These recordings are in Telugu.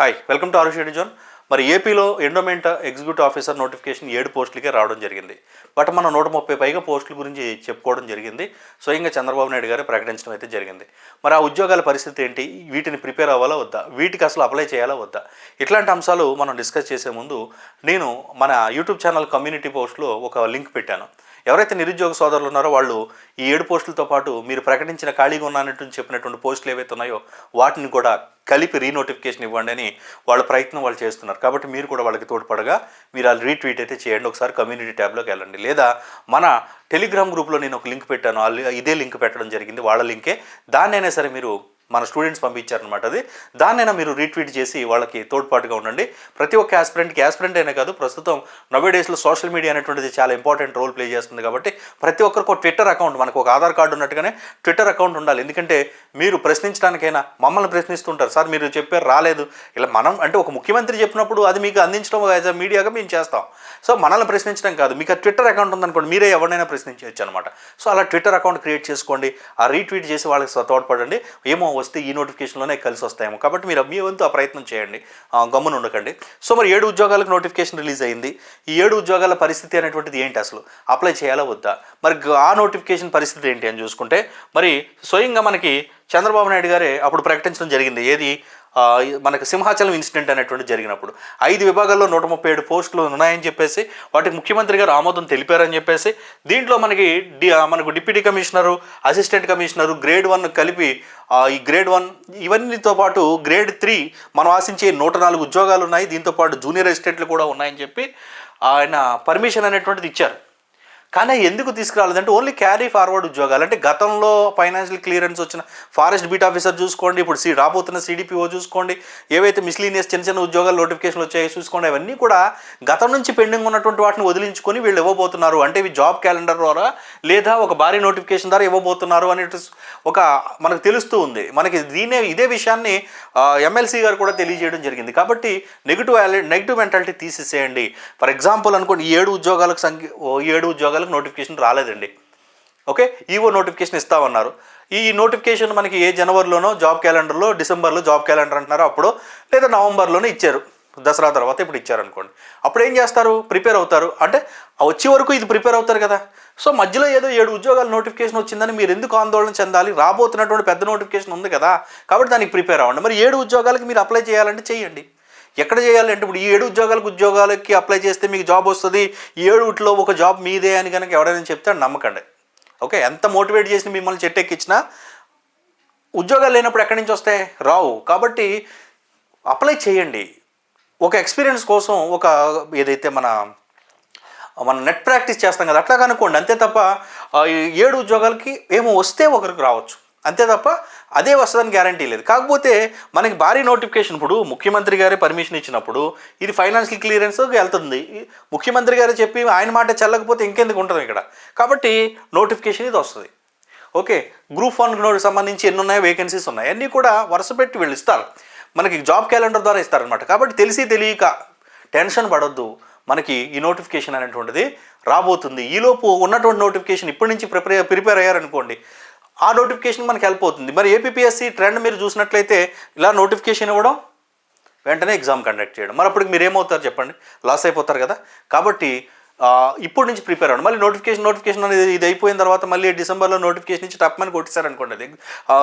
హాయ్ వెల్కమ్ టు ఆరు షెడ్యూ జోన్ మరి ఏపీలో ఎండోమెంట్ ఎగ్జిక్యూటివ్ ఆఫీసర్ నోటిఫికేషన్ ఏడు పోస్టులకే రావడం జరిగింది. బట్ మనం నూట ముప్పై పైగా పోస్టుల గురించి చెప్పుకోవడం జరిగింది. స్వయంగా చంద్రబాబు నాయుడు గారు ప్రకటించడం అయితే జరిగింది. మరి ఆ ఉద్యోగాల పరిస్థితి ఏంటి? వీటిని ప్రిపేర్ అవ్వాలా వద్దా? వీటికి అసలు అప్లై చేయాలా వద్దా? ఇట్లాంటి అంశాలు మనం డిస్కస్ చేసే ముందు నేను మన యూట్యూబ్ ఛానల్ కమ్యూనిటీ పోస్ట్లో ఒక లింక్ పెట్టాను. ఎవరైతే నిరుద్యోగ సోదరులు ఉన్నారో వాళ్ళు ఈ ఏడు పోస్టులతో పాటు మీరు ప్రకటించిన ఖాళీగా ఉన్నానంటూ చెప్పినటువంటి పోస్టులు ఏవైతే ఉన్నాయో వాటిని కూడా కలిపి రీనోటిఫికేషన్ ఇవ్వండి అని వాళ్ళ ప్రయత్నం వాళ్ళు చేస్తున్నారు. కాబట్టి మీరు కూడా వాళ్ళకి తోడ్పడగా మీరు వాళ్ళు రీట్వీట్ అయితే చేయండి. ఒకసారి కమ్యూనిటీ ట్యాబ్లోకి వెళ్ళండి. లేదా మన టెలిగ్రామ్ గ్రూప్లో నేను ఒక లింక్ పెట్టాను. ఇదే లింక్ పెట్టడం జరిగింది. వాళ్ళ లింకే. దాన్నైనా సరే మీరు మన స్టూడెంట్స్ పంపించారనమాట అది. దాన్నైనా మీరు రీట్వీట్ చేసి వాళ్ళకి తోడ్పాటుగా ఉండండి. ప్రతి ఒక్క యాస్పిరెంట్కి యాస్పిరెంట్ అయినా కాదు ప్రస్తుతం నవే డేస్లో సోషల్ మీడియా అనేటువంటిది చాలా ఇంపార్టెంట్ రోల్ ప్లే చేస్తుంది కాబట్టి ప్రతి ఒక్కరికి ఒక ట్విట్టర్ అకౌంట్ మనకు ఒక ఆధార్ కార్డు ఉన్నట్టుగానే ట్విట్టర్ అకౌంట్ ఉండాలి. ఎందుకంటే మీరు ప్రశ్నించడానికైనా మమ్మల్ని ప్రశ్నిస్తుంటారు. సార్ మీరు చెప్పారు రాలేదు. ఇలా మనం అంటే ఒక ముఖ్యమంత్రి చెప్పినప్పుడు అది మీకు అందించడం యాజ్ అ మీడియాగా మేము చేస్తాం. సో మనల్ని ప్రశ్నించడం కాదు. మీకు ఆ ట్విట్టర్ అకౌంట్ ఉందనుకోండి మీరే ఎవరినైనా ప్రశ్నించవచ్చు అనమాట సో అలా ట్విట్టర్ అకౌంట్ క్రియేట్ చేసుకోండి. ఆ రీట్వీట్ చేసి వాళ్ళకి తోడ్పడండి. ఏమో వస్తే ఈ నోటిఫికేషన్లోనే కలిసి వస్తాయేమో కాబట్టి మీరు మీ వంతు ఆ ప్రయత్నం చేయండి. గమ్మున ఉండకండి. సో మరి ఏడు ఉద్యోగాలకు నోటిఫికేషన్ రిలీజ్ అయింది. ఈ ఏడు ఉద్యోగాల పరిస్థితి అనేటువంటిది ఏంటి అసలు? అప్లై చేయాలా వద్దా? మరి ఆ నోటిఫికేషన్ పరిస్థితి ఏంటి అని చూసుకుంటే మరి స్వయంగా మనకి చంద్రబాబు నాయుడు గారే అప్పుడు ప్రకటించడం జరిగింది. ఏది? మనకు సింహాచలం ఇన్సిడెంట్ అనేటువంటి జరిగినప్పుడు ఐదు విభాగాల్లో నూట ముప్పై ఏడు పోస్టులు ఉన్నాయని చెప్పేసి వాటికి ముఖ్యమంత్రి గారు ఆమోదం తెలిపారని చెప్పేసి దీంట్లో మనకి డి మనకు deputy commissioner assistant commissioner grade one కలిపి ఈ గ్రేడ్ వన్ ఇవన్నీతో పాటు గ్రేడ్ త్రీ మనం ఆశించే నూట నాలుగు ఉద్యోగాలు ఉన్నాయి. దీంతో పాటు జూనియర్ అసిస్టెంట్లు కూడా ఉన్నాయని చెప్పి ఆయన పర్మిషన్ అనేటువంటిది ఇచ్చారు. కానీ ఎందుకు తీసుకురాలేదంటే ఓన్లీ క్యారీ ఫార్వర్డ్ ఉద్యోగాలు. అంటే గతంలో ఫైనాన్షియల్ క్లియరెన్స్ వచ్చిన ఫారెస్ట్ బీట్ ఆఫీసర్ చూసుకోండి ఇప్పుడు సి రాబోతున్న సిడిపిఓ చూసుకోండి ఏవైతే మిస్లీనియస్ చిన్న చిన్న ఉద్యోగాలు నోటిఫికేషన్లు వచ్చాయో చూసుకోండి అవన్నీ కూడా గతం నుంచి పెండింగ్ ఉన్నటువంటి వాటిని వదిలించుకొని వీళ్ళు ఇవ్వబోతున్నారు. అంటే ఇవి జాబ్ క్యాలెండర్ ద్వారా లేదా ఒక భారీ నోటిఫికేషన్ ద్వారా ఇవ్వబోతున్నారు అనే ఒక మనకు తెలుస్తూ ఉంది. మనకి దీనే ఇదే విషయాన్ని ఎమ్మెల్సీ గారు కూడా తెలియజేయడం జరిగింది. కాబట్టి నెగిటివ్ నెగిటివ్ మెంటాలిటీ తీసేసేయండి. ఫర్ ఎగ్జాంపుల్ అనుకోండి ఈ ఏడు ఉద్యోగాలకు సంఖ్య ఓ ఏడు వాళ్ళకి నోటిఫికేషన్ రాలేదండి. ఓకే ఈవో నోటిఫికేషన్ ఇస్తామన్నారు. ఈ నోటిఫికేషన్ మనకి ఏ జనవరిలోనో జాబ్ క్యాలెండర్లో డిసెంబర్లో జాబ్ క్యాలెండర్ అంటున్నారో అప్పుడు లేదా నవంబర్లోనే ఇచ్చారు. దసరా తర్వాత ఇప్పుడు ఇచ్చారు అనుకోండి. అప్పుడు ఏం చేస్తారు? ప్రిపేర్ అవుతారు. అంటే వచ్చే వరకు ఇది ప్రిపేర్ అవుతారు కదా. సో మధ్యలో ఏదో ఏడు ఉద్యోగాల నోటిఫికేషన్ వచ్చిందని మీరు ఎందుకు ఆందోళన చెందాలి? రాబోతున్నటువంటి పెద్ద నోటిఫికేషన్ ఉంది కదా. కాబట్టి దానికి ప్రిపేర్ అవ్వండి. మరి ఏడు ఉద్యోగాలకి మీరు అప్లై చేయాలంటే చేయండి. ఎక్కడ చేయాలంటే ఇప్పుడు ఈ ఏడు ఉద్యోగాలకు ఉద్యోగాలకి అప్లై చేస్తే మీకు జాబ్ వస్తుంది ఈ ఏడుట్లో ఒక జాబ్ మీదే అని కనుక ఎవరైనా చెప్తే నమ్మకండి. ఓకే ఎంత మోటివేట్ చేసి మిమ్మల్ని చెట్టెక్కించినా ఉద్యోగాలు లేనప్పుడు ఎక్కడి నుంచి వస్తాయి? రావు. కాబట్టి అప్లై చేయండి. ఒక ఎక్స్పీరియన్స్ కోసం ఒక ఏదైతే మన మనం నెట్ ప్రాక్టీస్ చేస్తాం కదా అట్లా కనుక్కోండి అంతే తప్ప ఈ ఏడు ఉద్యోగాలకి ఏమో వస్తే ఒకరికి రావచ్చు. అంతే తప్ప అదే వస్తుందని గ్యారంటీ లేదు. కాకపోతే మనకి భారీ నోటిఫికేషన్ ఇప్పుడు ముఖ్యమంత్రి గారే పర్మిషన్ ఇచ్చినప్పుడు ఇది ఫైనాన్షియల్ క్లియరెన్స్ వెళ్తుంది. ముఖ్యమంత్రి గారు చెప్పి ఆయన మాట చల్లకపోతే ఇంకెందుకు ఉంటుంది ఇక్కడ? కాబట్టి నోటిఫికేషన్ ఇది వస్తుంది. ఓకే గ్రూప్ వన్ సంబంధించి ఎన్ని ఉన్నాయో? వేకెన్సీస్ ఉన్నాయి. అన్నీ కూడా వరుస పెట్టి వీళ్ళు ఇస్తారు. మనకి జాబ్ క్యాలెండర్ ద్వారా ఇస్తారనమాట కాబట్టి తెలిసి తెలియక టెన్షన్ పడొద్దు. మనకి ఈ నోటిఫికేషన్ అనేటువంటిది రాబోతుంది. ఈలోపు ఉన్నటువంటి నోటిఫికేషన్ ఇప్పటి నుంచి ప్రిపేర్ ప్రిపేర్ అయ్యారనుకోండి ఆ నోటిఫికేషన్ మనకి హెల్ప్ అవుతుంది. మరి ఏపీఎస్సి ట్రెండ్ మీరు చూసినట్లయితే ఇలా నోటిఫికేషన్ ఇవ్వడం వెంటనే ఎగ్జామ్ కండక్ట్ చేయడం. మరి అప్పటికి మీరు ఏమవుతారు చెప్పండి? లాస్ అయిపోతారు కదా. కాబట్టి ఇప్పుడు ఇప్పటి నుంచి ప్రిపేర్ అవ్వండి. మళ్ళీ నోటిఫికేషన్ నోటిఫికేషన్ అనేది ఇది అయిపోయిన తర్వాత మళ్ళీ డిసెంబర్లో నోటిఫికేషన్ ఇచ్చి టప్మని కొట్టేశారనుకోండి అది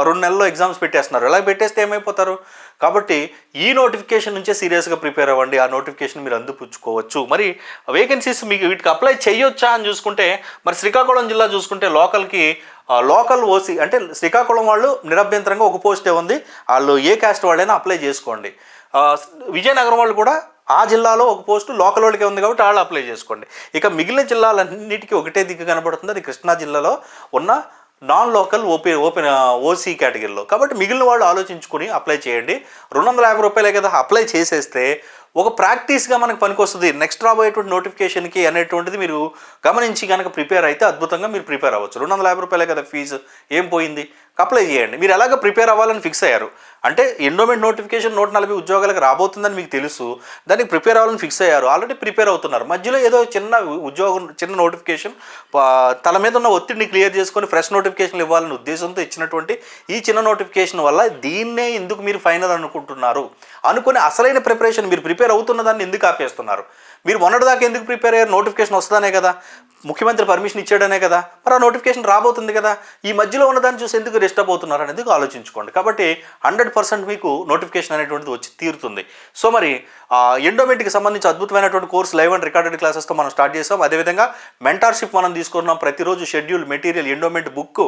రెండు నెలల్లో ఎగ్జామ్స్ పెట్టేస్తున్నారు. ఇలా పెట్టేస్తే ఏమైపోతారు? కాబట్టి ఈ నోటిఫికేషన్ నుంచే సీరియస్గా ప్రిపేర్ అవ్వండి. ఆ నోటిఫికేషన్ మీరు అందిపుచ్చుకోవచ్చు. మరి వేకెన్సీస్ మీకు వీటికి అప్లై చేయొచ్చా అని చూసుకుంటే మరి శ్రీకాకుళం జిల్లా చూసుకుంటే లోకల్కి లోకల్ ఓసీ అంటే శ్రీకాకుళం వాళ్ళు నిరభ్యంతరంగా ఒక పోస్టే ఉంది. వాళ్ళు ఏ క్యాస్ట్ వాళ్ళైనా అప్లై చేసుకోండి. విజయనగరం వాళ్ళు కూడా ఆ జిల్లాలో ఒక పోస్టు లోకల్ వాళ్ళకే ఉంది కాబట్టి వాళ్ళు అప్లై చేసుకోండి. ఇక మిగిలిన జిల్లాలన్నిటికీ ఒకటే దిక్కు కనబడుతుంది. అది కృష్ణా జిల్లాలో ఉన్న non local OP open OC కేటగిరీలో. కాబట్టి మిగిలిన వాళ్ళు ఆలోచించుకుని అప్లై చేయండి. రెండు వందల యాభై రూపాయలే కదా అప్లై చేసేస్తే ఒక ప్రాక్టీస్గా మనకు పనికొస్తుంది. నెక్స్ట్ రాబోయేటువంటి నోటిఫికేషన్కి అనేటువంటిది మీరు గమనించి కనుక ప్రిపేర్ అయితే అద్భుతంగా మీరు ప్రిపేర్ అవ్వచ్చు. రెండు వందల యాభై రూపాయలే కదా ఫీజు? ఏం పోయింది? అప్లై చేయండి. మీరు ఎలాగ ప్రిపేర్ అవ్వాలని ఫిక్స్ అయ్యారు? అంటే ఎండోమెంట్ నోటిఫికేషన్ నూట నలభై ఉద్యోగాలకు రాబోతుందని మీకు తెలుసు. దానికి ప్రిపేర్ అవ్వాలని ఫిక్స్ అయ్యారు. ఆల్రెడీ ప్రిపేర్ అవుతున్నారు. మధ్యలో ఏదో చిన్న ఉద్యోగం చిన్న నోటిఫికేషన్ తల మీద ఉన్న ఒత్తిడిని క్లియర్ చేసుకొని ఫ్రెష్ నోటిఫికేషన్లు ఇవ్వాలనే ఉద్దేశంతో ఇచ్చినటువంటి ఈ చిన్న నోటిఫికేషన్ వల్ల దీన్నే ఎందుకు మీరు ఫైనల్ అనుకుంటున్నారు? అనుకుని అసలైన ప్రిపరేషన్ మీరు ప్రిపేర్ అవుతున్న దాన్ని ఎందుకు ఆపేస్తున్నారు? మీరు మొన్నటిదాకా ఎందుకు ప్రిపేర్ అయ్యారు? నోటిఫికేషన్ వస్తుందనే కదా. ముఖ్యమంత్రి పర్మిషన్ ఇచ్చాడనే కదా. మరి ఆ నోటిఫికేషన్ రాబోతుంది కదా. ఈ మధ్యలో ఉన్నదాన్ని చూసి ఎందుకు డిస్టర్బ్ అవుతున్నారు అనేది ఆలోచించుకోండి. కాబట్టి హండ్రెడ్ పర్సెంట్ మీకు నోటిఫికేషన్ అనేటువంటిది వచ్చి తీరుతుంది. సో మరి ఎండోమెంట్కి సంబంధించి అద్భుతమైనటువంటి కోర్స్ లైవ్ అండ్ రికార్డెడ్ క్లాసెస్తో మనం స్టార్ట్ చేస్తాం అదేవిధంగా మెంటార్షిప్ మనం తీసుకున్నాం ప్రతిరోజు schedule material endowment book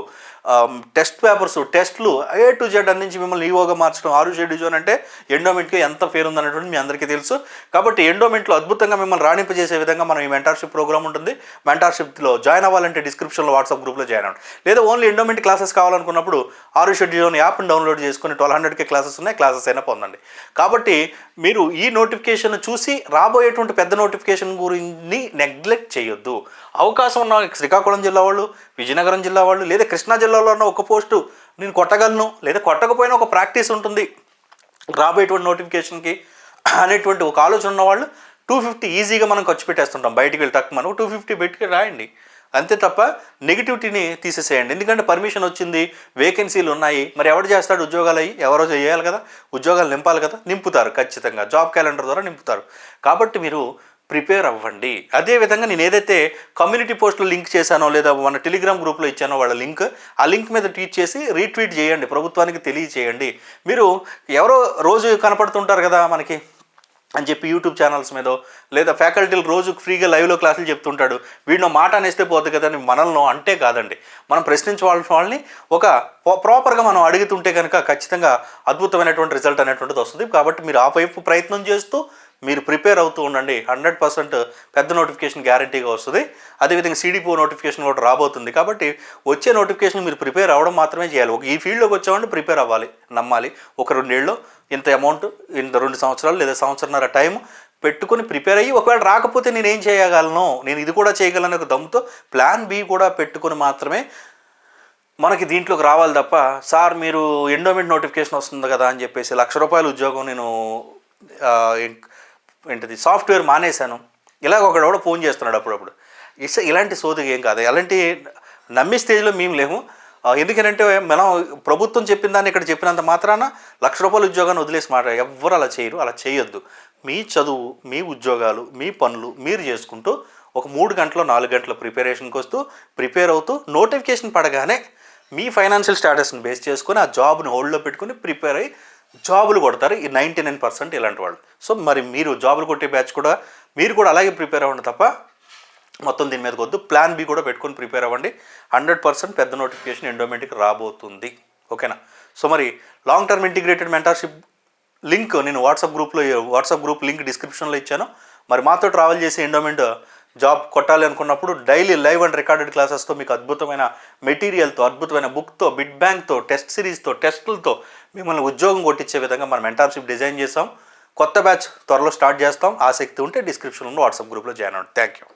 test papers టెస్ట్లు ఏ టు జెడ్ అందించి మిమ్మల్ని ఈవోగా మార్చడం. ఆరు షెడ్యూల్ అంటే ఎండోమెంట్కి ఎంత పేరు ఉందనేటువంటి మీ అందరికీ తెలుసు. కాబట్టి ఎండోమెంట్లో అద్భుతంగా మిమ్మల్ని రాణింపజేసే విధంగా మనం ఈ మెంటార్షిప్ ప్రోగ్రామ్ ఉంటుంది. మెంటార్షిప్లో జాయిన్ అవ్వాలంటే డిస్క్రిప్షన్లో వాట్సాప్ గ్రూప్లో జాయిన్ అవ్వండి. లేదా ఓన్లీ ఎండోమెంట్ క్లాసెస్ కావాలనుకున్నప్పుడు ఆరు షెడ్యూల్ యాప్ని డౌన్లోడ్ చేసుకుని ట్వెల్వ్ హండ్రెడ్కి క్లాసెస్ ఉన్నాయి. క్లాసెస్ అయినా పొందండి. కాబట్టి మీరు ఈ నోట్ నోటిఫికేషన్ చూసి రాబోయేటువంటి పెద్ద నోటిఫికేషన్ గురించి నెగ్లెక్ట్ చేయొద్దు. అవకాశం ఉన్న శ్రీకాకుళం జిల్లా వాళ్ళు విజయనగరం జిల్లా వాళ్ళు లేదా కృష్ణా జిల్లాలో ఉన్న ఒక పోస్టు నేను కొట్టగలను లేదా కొట్టకపోయినా ఒక ప్రాక్టీస్ ఉంటుంది. రాబోయేటువంటి నోటిఫికేషన్కి అనేటువంటి ఒక ఆలోచన ఉన్నవాళ్ళు టూ ఫిఫ్టీ ఈజీగా మనం ఖర్చు పెట్టేస్తుంటాం. బయటికి వెళ్ళి తక్కువ మనం టూ ఫిఫ్టీ పెట్టుకుని రాయండి. అంతే తప్ప నెగిటివిటీని తీసేసేయండి. ఎందుకంటే పర్మిషన్ వచ్చింది వేకెన్సీలు ఉన్నాయి. మరి ఎవడు చేస్తాడు ఉద్యోగాలు అయ్యి? ఎవరో చేయాలి కదా? ఉద్యోగాలు నింపాలి కదా? నింపుతారు ఖచ్చితంగా. జాబ్ క్యాలెండర్ ద్వారా నింపుతారు. కాబట్టి మీరు ప్రిపేర్ అవ్వండి. అదేవిధంగా నేను ఏదైతే కమ్యూనిటీ పోస్టులు లింక్ చేశానో లేదా మన టెలిగ్రామ్ గ్రూప్లో ఇచ్చానో వాళ్ళ లింక్ ఆ లింక్ మీద ట్వీట్ చేసి రీట్వీట్ చేయండి. ప్రభుత్వానికి తెలియచేయండి. మీరు ఎవరో రోజు కనపడుతుంటారు కదా మనకి? అని చెప్పి యూట్యూబ్ ఛానల్స్ మీద లేదా ఫ్యాకల్టీలు రోజు ఫ్రీగా లైవ్లో క్లాసులు చెప్తుంటాడు. వీడినో మాట అనేస్తే పోతుంది కదా అని మనల్ని అంటే కాదండి. మనం ప్రశ్నించవలసిన వాళ్ళని ఒక ప్రాపర్గా మనం అడుగుతుంటే కనుక ఖచ్చితంగా అద్భుతమైనటువంటి రిజల్ట్ అనేటువంటిది వస్తుంది. కాబట్టి మీరు ఆ వైపు ప్రయత్నం చేస్తూ మీరు ప్రిపేర్ అవుతూ ఉండండి. హండ్రెడ్ పర్సెంట్ పెద్ద నోటిఫికేషన్ గ్యారంటీగా వస్తుంది. అదేవిధంగా సిడిపో నోటిఫికేషన్ కూడా రాబోతుంది. కాబట్టి వచ్చే నోటిఫికేషన్ మీరు ప్రిపేర్ అవ్వడం మాత్రమే చేయాలి. ఒక ఈ ఫీల్డ్లోకి వచ్చామంటే ప్రిపేర్ అవ్వాలి నమ్మాలి. ఒక రెండేళ్ళు ఇంత అమౌంట్ ఇంత రెండు సంవత్సరాలు లేదా సంవత్సరన్నర టైం పెట్టుకుని ప్రిపేర్ అయ్యి ఒకవేళ రాకపోతే నేను ఏం చేయగలను? నేను ఇది కూడా చేయగలను ఒక దమ్ముతో ప్లాన్ బి కూడా పెట్టుకుని మాత్రమే మనకి దీంట్లోకి రావాలి తప్ప సార్ మీరు ఎండోమెంట్ నోటిఫికేషన్ వస్తుంది కదా అని చెప్పేసి లక్ష రూపాయల ఉద్యోగం నేను ఏంటిది? సాఫ్ట్వేర్ మానేశాను. ఇలాగ ఒకడు కూడా ఫోన్ చేస్తున్నాడు అప్పుడప్పుడు. ఇట్స్ ఇలాంటి సోదిగా ఏం కాదు. అలాంటి నమ్మి స్టేజ్లో మేము లేము. ఆ, ఎందుకనంటే మనం ప్రభుత్వం చెప్పిన దాన్ని ఇక్కడ చెప్పినంత మాత్రాన లక్ష రూపాయల ఉద్యోగాన్ని వదిలేసి మాట ఎవ్వరు అలా చేయరు అలా చేయొద్దు. మీ చదువు మీ ఉద్యోగాలు మీ పనులు మీరు చేసుకుంటూ ఒక మూడు గంటలు నాలుగు గంటల ప్రిపరేషన్కి వస్తూ ప్రిపేర్ అవుతూ నోటిఫికేషన్ పడగానే మీ ఫైనాన్షియల్ స్టాటస్ని బేస్ చేసుకొని ఆ జాబ్ని హోల్డ్లో పెట్టుకొని ప్రిపేర్ అయ్యి జాబులు కొడతారు. ఈ నైంటీ నైన్ పర్సెంట్ ఇలాంటి వాళ్ళు. సో మరి మీరు జాబులు కొట్టే బ్యాచ్ కూడా మీరు కూడా అలాగే ప్రిపేర్ అవ్వండి తప్ప మొత్తం దీని మీదకి వద్దు. ప్లాన్ బి కూడా పెట్టుకొని ప్రిపేర్ అవ్వండి. హండ్రెడ్ పర్సెంట్ పెద్ద నోటిఫికేషన్ ఎండోమెంట్కి రాబోతుంది. ఓకేనా? సో మరి long term integrated mentorship link నేను వాట్సాప్ గ్రూప్లో వాట్సాప్ గ్రూప్ లింక్ డిస్క్రిప్షన్లో ఇచ్చాను. మరి మాతో ట్రావెల్ చేసి ఎండోమెంట్ జాబ్ కొట్టాలి అనుకున్నప్పుడు డైలీ లైవ్ అండ్ రికార్డెడ్ క్లాసెస్తో మీకు అద్భుతమైన మెటీరియల్తో అద్భుతమైన బుక్తో బిడ్ బ్యాంక్తో టెస్ట్ సిరీస్తో టెస్టులతో మిమ్మల్ని ఉద్యోగం కొట్టించే విధంగా మనం మెంటార్షిప్ డిజైన్ చేసాం కొత్త బ్యాచ్ త్వరలో స్టార్ట్ చేస్తాం. ఆసక్తి ఉంటే డిస్క్రిప్షన్లో వాట్సాప్ గ్రూప్లో జాయిన్ అవ్వండి. Thank you